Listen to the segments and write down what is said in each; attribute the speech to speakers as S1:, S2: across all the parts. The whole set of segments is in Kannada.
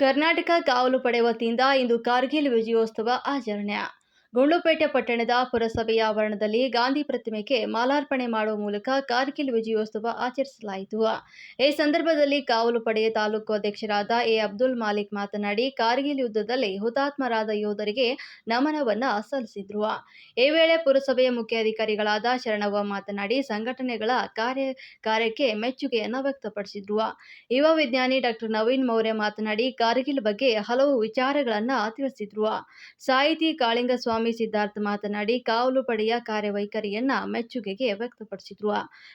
S1: ಕರ್ನಾಟಕ ಕಾವಲು ಪಡೆ ವತಿಯಿಂದ ಇಂದು ಕಾರ್ಗಿಲ್ ವಿಜಯೋತ್ಸವ ಆಚರಣೆ. ಗುಂಡ್ಲುಪೇಟೆ ಪಟ್ಟಣದ ಪುರಸಭೆಯ ಆವರಣದಲ್ಲಿ ಗಾಂಧಿ ಪ್ರತಿಮೆಗೆ ಮಾಲಾರ್ಪಣೆ ಮಾಡುವ ಮೂಲಕ ಕಾರ್ಗಿಲ್ ವಿಜಯೋತ್ಸವ ಆಚರಿಸಲಾಯಿತು. ಈ ಸಂದರ್ಭದಲ್ಲಿ ಕಾವಲು ಪಡೆಯ ತಾಲೂಕು ಅಧ್ಯಕ್ಷರಾದ ಎ. ಅಬ್ದುಲ್ ಮಾಲಿಕ್ ಮಾತನಾಡಿ, ಕಾರ್ಗಿಲ್ ಯುದ್ಧದಲ್ಲಿ ಹುತಾತ್ಮರಾದ ಯೋಧರಿಗೆ ನಮನವನ್ನ ಸಲ್ಲಿಸಿದ್ರು. ಈ ವೇಳೆ ಪುರಸಭೆಯ ಮುಖ್ಯಾಧಿಕಾರಿಗಳಾದ ಶರಣವ್ವ ಮಾತನಾಡಿ, ಸಂಘಟನೆಗಳ ಕಾರ್ಯ ಕಾರ್ಯಕ್ಕೆ ಮೆಚ್ಚುಗೆಯನ್ನ ವ್ಯಕ್ತಪಡಿಸಿದ್ರು. ಯುವ ವಿಜ್ಞಾನಿ ಡಾಕ್ಟರ್ ನವೀನ್ ಮೌರ್ಯ ಮಾತನಾಡಿ, ಕಾರ್ಗಿಲ್ ಬಗ್ಗೆ ಹಲವು ವಿಚಾರಗಳನ್ನ ತಿಳಿಸಿದ್ರು. ಸಾಹಿತಿ ಕಾಳಿಂಗಸ್ವಾಮಿ ಸಿದ್ಧಾರ್ಥ ಮಾತನಾಡಿ, ಕಾವಲು ಪಡೆಯ ಕಾರ್ಯವೈಖರಿಯನ್ನ ಮೆಚ್ಚುಗೆಗೆ ವ್ಯಕ್ತಪಡಿಸಿದ್ರು.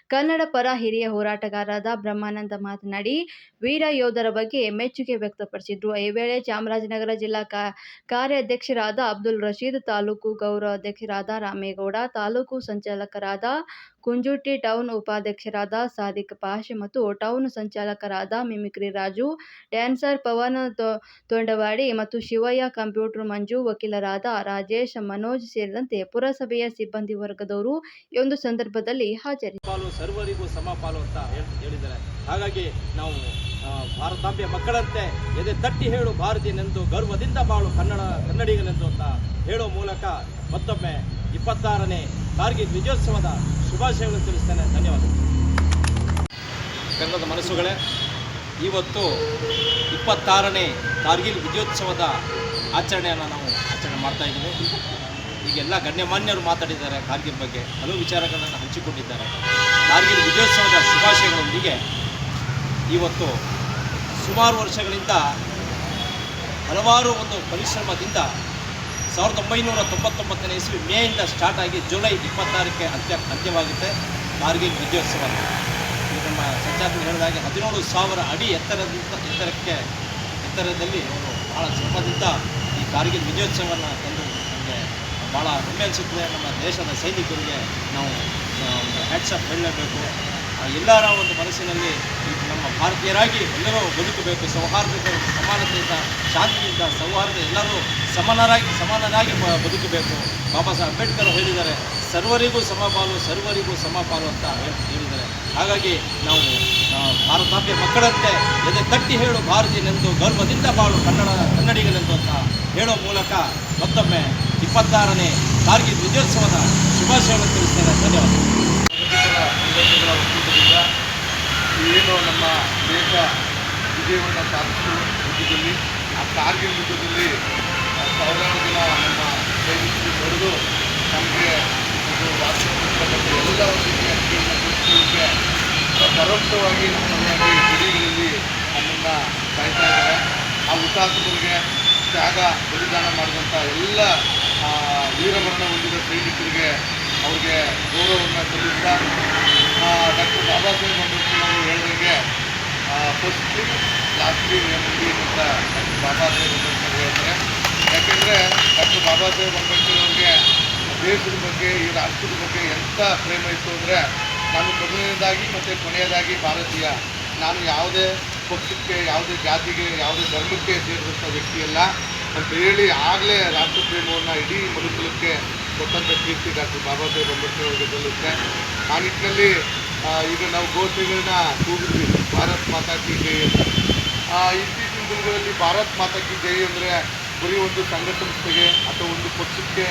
S1: ಕನ್ನಡ ಪರ ಹಿರಿಯ ಹೋರಾಟಗಾರರಾದ ಬ್ರಹ್ಮಾನಂದ ಮಾತನಾಡಿ, ವೀರ ಯೋಧರ ಬಗ್ಗೆ ಮೆಚ್ಚುಗೆ ವ್ಯಕ್ತಪಡಿಸಿದ್ರು. ಈ ವೇಳೆ ಚಾಮರಾಜನಗರ ಜಿಲ್ಲಾ ಕಾರ್ಯಾಧ್ಯಕ್ಷರಾದ ಅಬ್ದುಲ್ ರಶೀದ್, ತಾಲೂಕು ಗೌರವ ಅಧ್ಯಕ್ಷರಾದ ರಾಮೇಗೌಡ, ತಾಲೂಕು ಸಂಚಾಲಕರಾದ ಕುಂಜುಟಿ ಟೌನ್ ಉಪಾಧ್ಯಕ್ಷರಾದ ಸಾದಿಕ್ ಪಾಷ್ ಮತ್ತು ಟೌನ್ ಸಂಚಾಲಕರಾದ ಮಿಮಿಕ್ರಿ ರಾಜು, ಡ್ಯಾನ್ಸರ್ ಪವನ್ ತೊಂಡವಾಡಿ ಮತ್ತು ಶಿವಯ್ಯ, ಕಂಪ್ಯೂಟರ್ ಮಂಜು, ವಕೀಲರಾದ ರಾಜೇಶ್, ಮನೋಜ್ ಸೇರಿದಂತೆ ಪುರಸಭೆಯ ಸಿಬ್ಬಂದಿ ವರ್ಗದವರು ಈ ಒಂದು ಸಂದರ್ಭದಲ್ಲಿ ಹಾಜರಿದ್ದರು
S2: ಸರ್ವರಿಗೂ ಸಮಪಾಲು ಅಂತ ಹೇಳ್- ಹೇಳಿದ್ದಾರೆ. ಹಾಗಾಗಿ ನಾವು ಭಾರತಾಂಬೆಯ ಮಕ್ಕಳಂತೆ ಎದೆ ತಟ್ಟಿ ಹೇಳು ಭಾರತೀಯನೆಂದು ಗರ್ವದಿಂದ ಬಾಳು ಕನ್ನಡ ಕನ್ನಡಿಗನೆಂದು ಅಂತ ಹೇಳೋ ಮೂಲಕ ಮತ್ತೊಮ್ಮೆ ಇಪ್ಪತ್ತಾರನೇ ಕಾರ್ಗಿಲ್ ವಿಜಯೋತ್ಸವದ ಶುಭಾಶಯಗಳನ್ನು ತಿಳಿಸ್ತೇನೆ. ಧನ್ಯವಾದಗಳು. ಕನ್ನಡದ ಮನಸ್ಸುಗಳೇ, ಇವತ್ತು ಇಪ್ಪತ್ತಾರನೇ ಕಾರ್ಗಿಲ್ ವಿಜಯೋತ್ಸವದ ಆಚರಣೆಯನ್ನು ನಾವು ಆಚರಣೆ ಮಾಡ್ತಾ ಇದ್ದೀವಿ. ಈಗೆಲ್ಲ ಗಣ್ಯಮಾನ್ಯರು ಮಾತಾಡಿದ್ದಾರೆ ಕಾರ್ಗಿಲ್ ಬಗ್ಗೆ, ಹಲವು ವಿಚಾರಗಳನ್ನು ಹಂಚಿಕೊಂಡಿದ್ದಾರೆ. ಕಾರ್ಗಿಲ್ ವಿಜಯೋತ್ಸವದ ಶುಭಾಶಯಗಳೊಂದಿಗೆ ಇವತ್ತು ಸುಮಾರು ವರ್ಷಗಳಿಂದ ಹಲವಾರು ಒಂದು ಪರಿಶ್ರಮದಿಂದ ಸಾವಿರದ ಒಂಬೈನೂರ ತೊಂಬತ್ತೊಂಬತ್ತನೇ ಇಸ್ವಿ ಮೇಯಿಂದ ಸ್ಟಾರ್ಟ್ ಆಗಿ ಜುಲೈ ಇಪ್ಪತ್ತಾರಕ್ಕೆ ಅಂತ್ಯ ಅಂತ್ಯವಾಗುತ್ತೆ. ಕಾರ್ಗಿಲ್ ವಿಜಯೋತ್ಸವ ಇದು ನಮ್ಮ ಸಂಚಾರಕ್ಕೆ ಹೇಳಿದಾಗೆ ಹದಿನೇಳು ಸಾವಿರ ಅಡಿ ಎತ್ತರದಿಂದ ಎತ್ತರಕ್ಕೆ, ಎತ್ತರದಲ್ಲಿ ಅವರು ಭಾಳ ಸಂಪದಿಂದ ಈ ಕಾರ್ಗಿಲ್ ವಿಜಯೋತ್ಸವನ ತಂದು ನಮಗೆ ಭಾಳ ಹೆಮ್ಮೆ ಅನಿಸುತ್ತದೆ. ನಮ್ಮ ದೇಶದ ಸೈನಿಕರಿಗೆ ನಾವು ಒಂದು ಹ್ಯಾಟ್ಸಪ್ ಹೇಳಬೇಕು ಎಲ್ಲರ ಒಂದು ಮನಸ್ಸಿನಲ್ಲಿ ನಮ್ಮ ಭಾರತೀಯರಾಗಿ ಎಲ್ಲರೂ ಬದುಕಬೇಕು. ಸೌಹಾರ್ದತೆ, ಸಮಾನತೆಯಿಂದ, ಶಾಂತಿಯಿಂದ, ಸೌಹಾರ್ದ ಎಲ್ಲರೂ ಸಮಾನರಾಗಿ ಸಮಾನರಾಗಿ ಬದುಕಬೇಕು. ಬಾಬಾ ಸಾಹೇಬ್ ಅಂಬೇಡ್ಕರ್ ಹೇಳಿದ್ದಾರೆ, ಸರ್ವರಿಗೂ ಸಮಪಾಲು ಸರ್ವರಿಗೂ ಸಮಪಾಲು ಅಂತ ಹೇಳಿದ್ದಾರೆ. ಹಾಗಾಗಿ ನಾವು ಭಾರತಾಂಬೆ ಮಕ್ಕಳಂತೆ ಎದೆ ತಟ್ಟಿ ಹೇಳು ಭಾರತೀಯನೆಂದು, ಗರ್ವದಿಂದ ಬಾಳು ಕನ್ನಡ, ಕನ್ನಡಿಗನೆಂದು ಅಂತ ಹೇಳೋ ಮೂಲಕ ಮತ್ತೊಮ್ಮೆ ಇಪ್ಪತ್ತಾರನೇ ಕಾರ್ಗಿಲ್ ವಿಜಯೋತ್ಸವದ ಶುಭಾಶಯವನ್ನು ತಿಳಿಸ್ತೇನೆ. ಧನ್ಯವಾದಗಳು.
S3: ಸಂಘಟನೆಗಳ ಏನು ನಮ್ಮ ದೇಶ ವಿಜಯವನ್ನು ಸಾಧಿಸುವ ಯುದ್ಧದಲ್ಲಿ ಆ ಕಾರ್ಗಿಲ್ ಯುದ್ಧದಲ್ಲಿ ಸಾವಿರಾರು ಜನ ನಮ್ಮ ಸೈನಿಕರು ಬರೆದು ನಮಗೆ ಇದು ರಾಷ್ಟ್ರಪತಿ ಎಲ್ಲ ರೀತಿಯ ನಮ್ಮ ಪರೋಕ್ಷವಾಗಿ ನಮ್ಮಲ್ಲಿ ಗಡಿಗಳಲ್ಲಿ ನಮ್ಮನ್ನು ಕಾಯ್ತಾ ಇದ್ದಾರೆ. ಆ ಹುತಾತ್ಮರಿಗೆ ತ್ಯಾಗ, ಬಲಿದಾನ ಮಾಡಿದಂಥ ಎಲ್ಲ ವೀರಮರಣ ಹೊಂದಿದ ಸೈನಿಕರಿಗೆ ಅವ್ರಿಗೆ ಗೌರವವನ್ನು ಸಲ್ಲಿಸ್ತಾ ಡಾಕ್ಟರ್ ಬಾಬಾ ಸಾಹೇಬ್ ಅಂಬೇಡ್ಕರ್ ಹೇಳಿದಂಗೆ ಕ್ಲೀನ್ ಲಾಸ್ಟ್ಲಿ ಎಮ್ಲಿ ಅಂತ ಡಾಕ್ಟರ್ ಬಾಬಾ ಸಾಹೇಬ್ ಅಂಬೇಡ್ಕರ್ ಹೇಳ್ತಾರೆ ಯಾಕೆಂದರೆ ಡಾಕ್ಟರ್ ಬಾಬಾ ಸಾಹೇಬ್ ಅಂಬೇಡ್ಕರ್ ಅವ್ರಿಗೆ ದೇಶದ ಬಗ್ಗೆ ಈ ರಾಷ್ಟ್ರದ ಬಗ್ಗೆ ಎಂಥ ಪ್ರೇಮ ಇತ್ತು ಅಂದರೆ ನಾನು ಮೊದಲನೇದಾಗಿ ಮತ್ತು ಕೊನೆಯದಾಗಿ ಭಾರತೀಯ ನಾನು ಯಾವುದೇ ಪಕ್ಷಕ್ಕೆ ಯಾವುದೇ ಜಾತಿಗೆ ಯಾವುದೇ ಧರ್ಮಕ್ಕೆ ಸೇರಿದಂಥ ವ್ಯಕ್ತಿಯಲ್ಲ ಅಂತ ಹೇಳಿ ಆಗಲೇ ರಾಷ್ಟ್ರ ಪ್ರೇಮವನ್ನು ಇಡೀ ಮನುಕುಲಕ್ಕೆ ಕೊಟ್ಟಂಥ ಕೀರ್ತಿ ಡಾಕ್ಟರ್ ಬಾಬಾ ಸಾಹೇಬ್ ಅಂಬೇಡ್ಕರ್ ಅವರಿಗೆ ಸಲ್ಲುತ್ತೆ ಆ ನಿಟ್ಟಿನಲ್ಲಿ ಈಗ ನಾವು ಘೋಷಣೆಗಳನ್ನ ಕೂಗಿದ್ವಿ. ಭಾರತ್ ಮಾತಾ ಕಿ ಜೈ ಅಂತ. ಇತ್ತೀಚಿನ ದಿನಗಳಲ್ಲಿ ಭಾರತ್ ಮಾತಾ ಕಿ ಜೈ ಅಂದರೆ ಬರೀ ಒಂದು ಸಂಘ ಸಂಸ್ಥೆಗೆ ಅಥವಾ ಒಂದು ಪಕ್ಷಕ್ಕೆ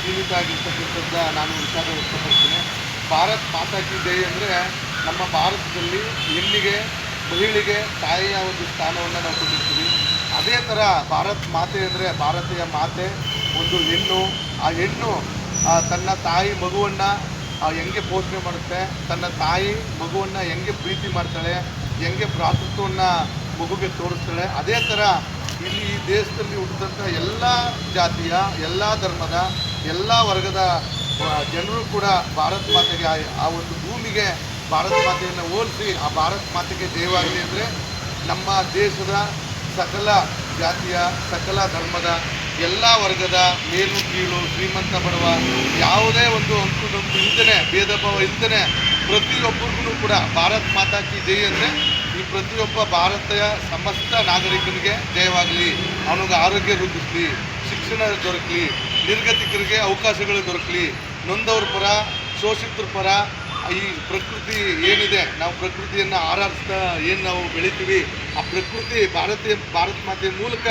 S3: ಸೀಮಿತ ಆಗಿರ್ತಕ್ಕಂಥದ್ದು ನಾನು ವಿಚಾರ ವ್ಯಕ್ತಪಡ್ತೀನಿ ಭಾರತ್ ಮಾತಾ ಕಿ ಜೈ ಅಂದರೆ ನಮ್ಮ ಭಾರತದಲ್ಲಿ ಹೆಣ್ಣಿಗೆ, ಮಹಿಳೆಗೆ ತಾಯಿಯ ಒಂದು ಸ್ಥಾನವನ್ನು ನಾವು ಕೊಟ್ಟಿರ್ತೀವಿ. ಅದೇ ಥರ ಭಾರತ್ ಮಾತೆ ಅಂದರೆ ಭಾರತೀಯ ಮಾತೆ, ಒಂದು ಹೆಣ್ಣು. ಆ ಹೆಣ್ಣು ತನ್ನ ತಾಯಿ ಮಗುವನ್ನು ಹೆಂಗೆ ಪೋಷಣೆ ಮಾಡುತ್ತೆ, ತನ್ನ ತಾಯಿ ಮಗುವನ್ನು ಹೆಂಗೆ ಪ್ರೀತಿ ಮಾಡ್ತಾಳೆ, ಹೆಂಗೆ ಭ್ರಾತೃತ್ವವನ್ನು ಮಗುಗೆ ತೋರಿಸ್ತಾಳೆ, ಅದೇ ಥರ ಇಲ್ಲಿ ಈ ದೇಶದಲ್ಲಿ ಹುಟ್ಟಿದಂಥ ಎಲ್ಲ ಜಾತಿಯ, ಎಲ್ಲ ಧರ್ಮದ, ಎಲ್ಲ ವರ್ಗದ ಜನರು ಕೂಡ ಭಾರತ ಮಾತೆಗೆ ಆ ಒಂದು ಭೂಮಿಗೆ ಭಾರತ ಮಾತೆಯನ್ನು ಹೋಲಿಸಿ, ಆ ಭಾರತ ಮಾತೆಗೆ ಜಯವಾಗಲಿ ಅಂದರೆ ನಮ್ಮ ದೇಶದ ಸಕಲ ಜಾತಿಯ ಸಕಲ ಧರ್ಮದ ಎಲ್ಲ ವರ್ಗದ ಮೇಲು ಕೀಳು ಶ್ರೀಮಂತ ಬಡವ ಯಾವುದೇ ಒಂದು ಅಂಕು ಡೊಂಕು ಇಲ್ದೇ ಭೇದ ಭಾವ ಇಲ್ದೇ ಪ್ರತಿಯೊಬ್ಬರಿಗೂ ಕೂಡ ಭಾರತ್ ಮಾತಾ ಕಿ ಜೈ ಅಂದರೆ ಈ ಪ್ರತಿಯೊಬ್ಬ ಭಾರತೀಯ ಸಮಸ್ತ ನಾಗರಿಕನಿಗೆ ಜಯವಾಗಲಿ. ಅವನಿಗೆ ಆರೋಗ್ಯ ವೃದ್ಧಿಸಲಿ, ಶಿಕ್ಷಣ ದೊರಕಲಿ, ನಿರ್ಗತಿಕರಿಗೆ ಅವಕಾಶಗಳು ದೊರಕಲಿ. ನೊಂದವ್ರ ಪರ, ಶೋಷಿತರ ಪರ ಈ ಪ್ರಕೃತಿ ಏನಿದೆ, ನಾವು ಪ್ರಕೃತಿಯನ್ನು ಆರಾಧಿಸ್ತಾ ಏನು ನಾವು ಬೆಳಿತೀವಿ, ಆ ಪ್ರಕೃತಿ ಭಾರತೀಯ, ಭಾರತ ಮಾತೆಯ ಮೂಲಕ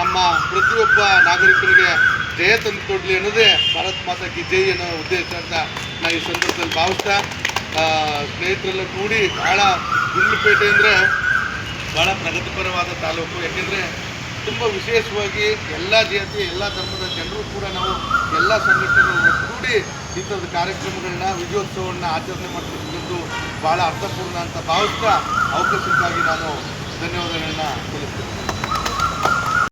S3: ನಮ್ಮ ಪ್ರತಿಯೊಬ್ಬ ನಾಗರಿಕರಿಗೆ ಜಯ ತಂದು ಕೊಡಲಿ ಅನ್ನೋದೇ ಭಾರತ ಮಾತಾ ಕಿ ಜೈ ಅನ್ನೋ ಉದ್ದೇಶ ಅಂತ ನಾನು ಈ ಸಂದರ್ಭದಲ್ಲಿ ಭಾವಿಸ್ತಾ ಸ್ನೇಹಿತರೆಲ್ಲ ಕೂಡಿ ಭಾಳ ಗುಂಡ್ಲುಪೇಟೆ ಅಂದರೆ ಭಾಳ ಪ್ರಗತಿಪರವಾದ ತಾಲೂಕು. ಯಾಕೆಂದರೆ ತುಂಬ ವಿಶೇಷವಾಗಿ ಎಲ್ಲ ಜಾತಿ, ಎಲ್ಲ ಧರ್ಮದ ಜನರು ಕೂಡ ನಾವು ಎಲ್ಲ ಸಂಘಟನೆಗಳು ಇಂಥದ್ದು ಕಾರ್ಯಕ್ರಮಗಳನ್ನ ವಿಜಯೋತ್ಸವವನ್ನು ಆಚರಣೆ ಮಾಡ್ತಕ್ಕಂಥದ್ದು ಭಾಳ ಅರ್ಥಪೂರ್ಣ ಅಂತ ಭಾವಿಸ್ತಾ ಅವಕಾಶಕ್ಕಾಗಿ ನಾನು ಧನ್ಯವಾದಗಳನ್ನ ತಿಳಿಸ್ತೇನೆ.